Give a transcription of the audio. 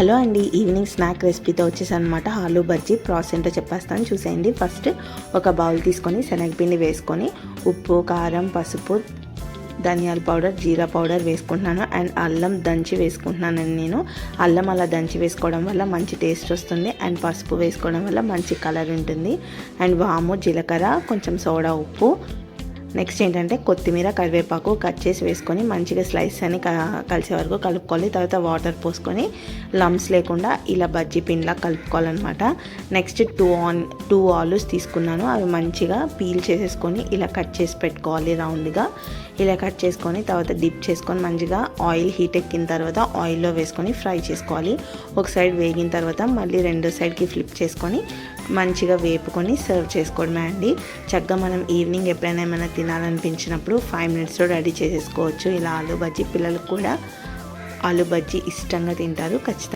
Hello అండి evening snack రెసిపీతో వచ్చేసి అనమాట ఆలూ బజ్జీ ప్రాసెస్ ఏంటో చెప్పేస్తాను. చూసేయండి. ఫస్ట్ ఒక బౌల్ తీసుకొని శనగపిండి వేసుకొని ఉప్పు కారం పసుపు ధనియాల పౌడర్ జీరా పౌడర్ వేసుకుంటున్నాను. అండ్ అల్లం దంచి వేసుకుంటున్నానండి నేను. అల్లం అలా దంచి వేసుకోవడం వల్ల మంచి టేస్ట్ వస్తుంది. అండ్ పసుపు వేసుకోవడం వల్ల మంచి కలర్ ఉంటుంది. అండ్ వాము జీలకర్ర కొంచెం సోడా ఉప్పు నెక్స్ట్ ఏంటంటే కొత్తిమీర కరివేపాకు కట్ చేసి వేసుకొని మంచిగా స్లైస్ అని క- కలిసే వరకు కలుపుకోవాలి. తర్వాత వాటర్ పోసుకొని లమ్స్ లేకుండా ఇలా బజ్జీ పిండిలా కలుపుకోవాలన్నమాట. నెక్స్ట్ టూ ఆన్ టూ ఆలూస్ తీసుకున్నాను. అవి మంచిగా పీల్ చేసేసుకొని ఇలా కట్ చేసి పెట్టుకోవాలి రౌండ్గా. ఇలా కట్ చేసుకొని తర్వాత డిప్ చేసుకొని మంచిగా ఆయిల్ హీట్ ఎక్కిన తర్వాత ఆయిల్లో వేసుకొని ఫ్రై చేసుకోవాలి. ఒక సైడ్ వేగిన తర్వాత మళ్ళీ రెండో సైడ్కి ఫ్లిప్ చేసుకొని మంచిగా వేపుకొని సర్వ్ చేసుకోవడమే అండి. చక్కగా మనం ఈవినింగ్ ఎప్పుడైనా ఏమైనా తినాలనిపించినప్పుడు ఫైవ్ మినిట్స్లో రెడీ చేసేసుకోవచ్చు. ఇలా ఆలు బజ్జీ పిల్లలకు కూడా ఆలు బజ్జీ ఇష్టంగా తింటారు ఖచ్చితంగా.